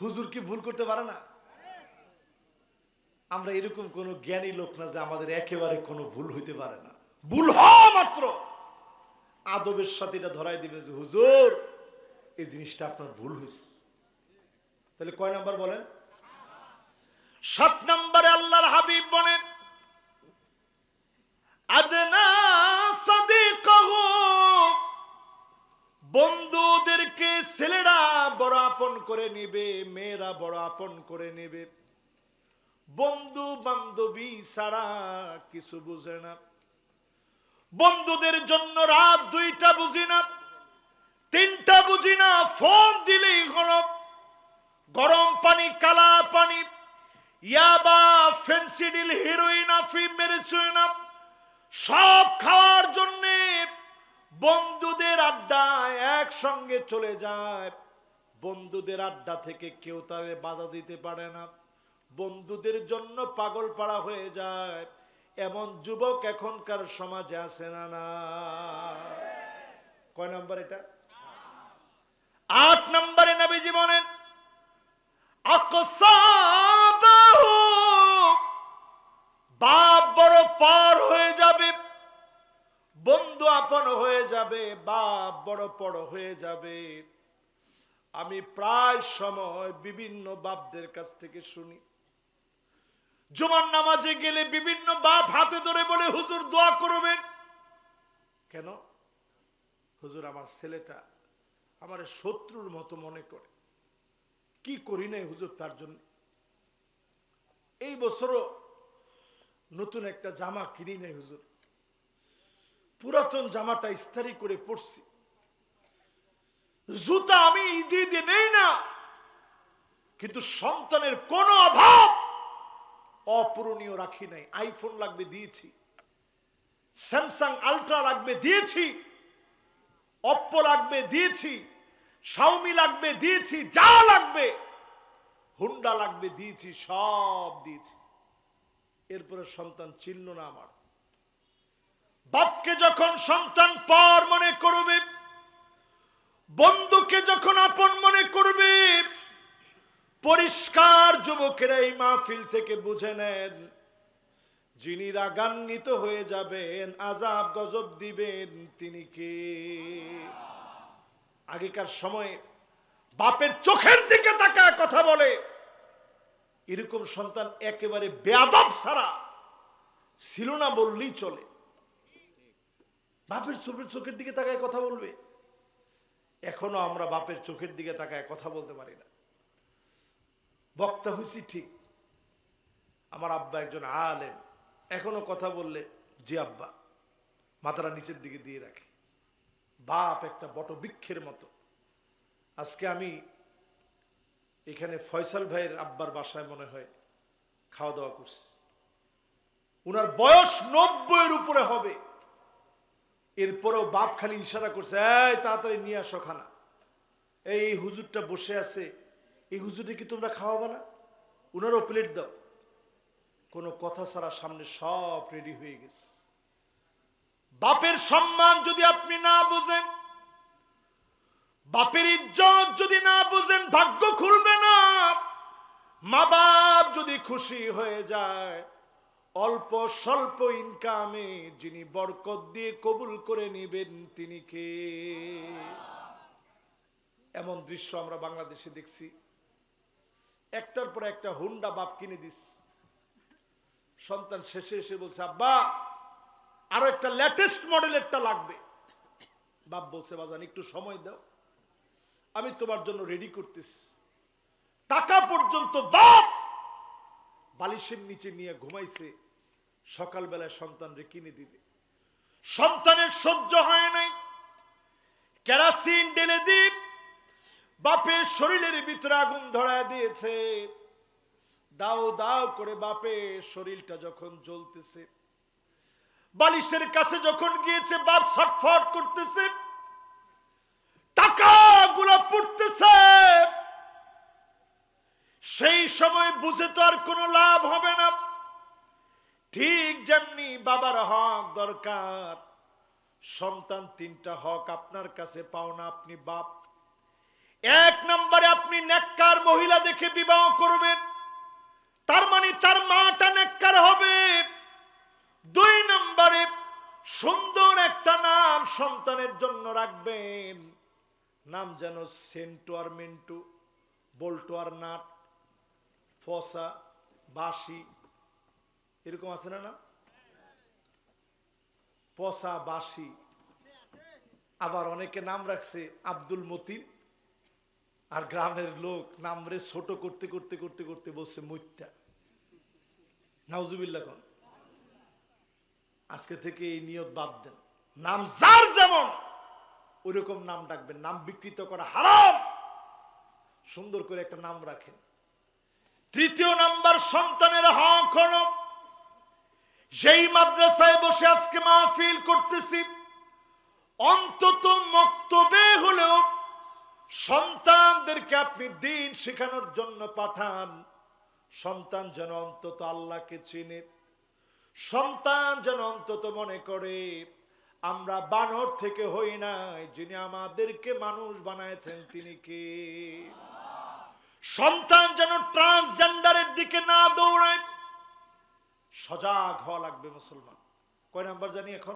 হুজুর কি ভুল করতে পারে না? আমরা এরকম কোন জ্ঞানী লোক না যে আমাদের একেবারে কোনো ভুল হইতে পারে না। ভুল হওয়া মাত্র। আদবের সাথে এটা ধরাই দিবে যে, হুজুর, এই জিনিসটা আপনার ভুল হয়েছে তাহলে কয় নাম্বার বলেন? সাত নম্বরে আল্লাহর হাবিব বলেন, আদনা বন্ধুদেরকে ছেলেরা বড় আপন করে নেবে, মেয়েরা বড় আপন করে নেবে। বন্ধু বান্ধবী ছাড়া কিছু বুঝে না। বন্ধুদের জন্য রাত দুইটা বুঝি না, তিনটা বুঝি না, ফোন দিলেই হলো। গরম পানি, কালা পানি ইয়াবা ফেন্সিডিল হিরোইন, আফিম মেরেছুইনা সব খাওয়ার জন্য বন্ধুদের আড্ডায় একসঙ্গে চলে যায়। বন্ধুদের আড্ডা থেকে কেউ তাদের বাধা দিতে পারে না। বন্ধুদের জন্য পাগল পাড়া হয়ে যায়। এমন যুবক এখনকার সমাজে আছে না না। কয় নম্বর এটা? আট নম্বরে বলেন আকসাবাহু। বাপ বড় পার হয়ে যাবে, বন্ধু আপন হয়ে যাবে, বাপ বড় বড় হয়ে যাবে। আমি প্রায় সময় বিভিন্ন বাপদের কাছ থেকে শুনি। জুমার নামাজে গেলে বিভিন্ন বাপ হাতে ধরে বলে, হুজুর, দোয়া করবেন? কেন? হুজুর, আমার ছেলেটা আমার শত্রুর মতো মনে করে। কি করি নাই হুজুর তার জন্য? এই বছরও নতুন একটা জামা কিনি নাই হুজুর। পুরাতন জামাটা ইস্তারি করে পড়ছি জুতা আমি ঈদে নেই না। কিন্তু সন্তানের কোনো অভাব অপূরণীয় রাখি নাই। আইফোন লাগবে দিয়েছি, স্যামসাং আলট্রা লাগবে দিয়েছি, অপ্পো লাগবে দিয়েছি, শাওমি লাগবে দিয়েছি, যা লাগবে, হুন্ডা লাগবে দিয়েছি, সব দিয়েছি। এরপরে সন্তান চিনল না আমার। বাপকে যখন সন্তান পর মনে করবে বন্ধুকে যখন আপন মনে করবে, পরিষ্কার যুবকেরা এই মাহফিল থেকে বুঝে নেন, যিনি রাগান্বিত হয়ে যাবেন আজাব গজব দিবেন, তিনি কে? আগেকার সময়ে বাপের চোখের দিকে তাকায় কথা বলে। এরকম সন্তান একেবারে বেয়াদব ছাড়া ছিল না বললেই চলে। বাপের চোখের চোখের দিকে তাকায় কথা বলবে। এখনও আমরা বাপের চোখের দিকে তাকায় কথা বলতে পারি না। বক্তা হয়েছি ঠিক। আমার আব্বা একজন আলেম। এখনও কথা বললে জি আব্বা মাথাটা নিচের দিকে দিয়ে রাখে। বাপ একটা বটবৃক্ষের মতো। আজকে আমি এখানে ফয়সাল ভাইয়ের আব্বার বাসায় মনে হয় খাওয়া দাওয়া করছি। উনার বয়স নব্বইয়ের উপরে হবে। এরপরেও বাপ খালি ইশারা করছে, এই, তাড়াতাড়ি নিয়ে আসো খানা। এই হুজুরটা বসে আছে, এই হুজুরে কি তোমরা খাওয়াবে না? উনারও প্লেট দাও। কোনো কথা ছাড়া সামনে সব রেডি হয়ে গেছে। বাপের সম্মান যদি আপনি না বুঝেন, বাপের ইজ্জত যদি না বুঝেন, ভাগ্য খুলবে না। মা বাপ যদি খুশি হয়ে যায় অল্প স্বল্প ইনকামে যিনি বরকত দিয়ে কবুল করে নেবেন তিনি কে? এমন দৃশ্য আমরা বাংলাদেশে দেখছি। একটার পর একটা হুন্ডা বাপ কিনে দিস। সন্তান শেষে এসে বলছে, আব্বা, আরও একটা লেটেস্ট মডেলেরটা লাগবে। বাপ বলছে, বাজান, একটু সময় দাও। আমি তোমার জন্য রেডি করতেছি। টাকা পর্যন্ত বাপ বালিশের নিচে নিয়ে ঘুমাইছে সকালবেলায় সন্তানরে কিনে দিবে। সন্তানের সহ্য হয় নাই। কেরাসিন ঢেলে দ্বীপ বাপের শরীরের ভিতরে আগুন ধরায় দিয়েছে। দাও দাও করে বাপের শরীরটা যখন জ্বলতেছে, বালিশের কাছে যখন গিয়েছে, বাপ ছটফট করতেছে, টাকাগুলো পড়তেছে। সেই সময় বুঝে তো আর কোনো লাভ হবে না। ঠিক যেমনি বাবার হক দরকার, সন্তান তিনটা হক আপনার কাছে পাও না, আপনি বাপ। এক নম্বরে আপনি নেককার মহিলা দেখে বিবাহ করবেন। তার মানে তার মাটা নেককার হবে। দুই নম্বরে সুন্দর একটা নাম সন্তানের জন্য রাখবেন। নাম যেন সেন্টু আর মিন্টু, বল্টু আর নাট। ফসা বাসি এরকম আছে না না পসা বাসি আবার অনেকে নাম রাখছে আব্দুল মতিন। আর গ্রামের লোক নামরে ছোট করতে করতে করতে করতে বলছে মৈত্যা নাউজুবিল্লা কোন? আজকে থেকে এই নিয়ত বাদ দেন। নাম যার যেমন, ওইরকম নাম ডাকবেন। নাম বিকৃত করা হারাম। সুন্দর করে একটা নাম রাখেন। তৃতীয় নাম্বার সন্তানের হক হলো, যেই মাদ্রাসায় বসে আজকে মাহফিল করতেছি, অন্তত মক্তবে হলেও সন্তানদেরকে আপনি দিন শেখানোর জন্য পাঠান। সন্তান যেন অন্তত আল্লাহকে চিনে, সন্তান যেন অন্তত মনে করে, আমরা বানর থেকে হই নাই, যিনি আমাদেরকে মানুষ বানাইছেন তিনি কে? সন্তান যেন ট্রান্সজেন্ডারের দিকে না দৌড়ায়। সজাগ হওয়া লাগবে মুসলমান। কয় নাম্বার জানি এখন?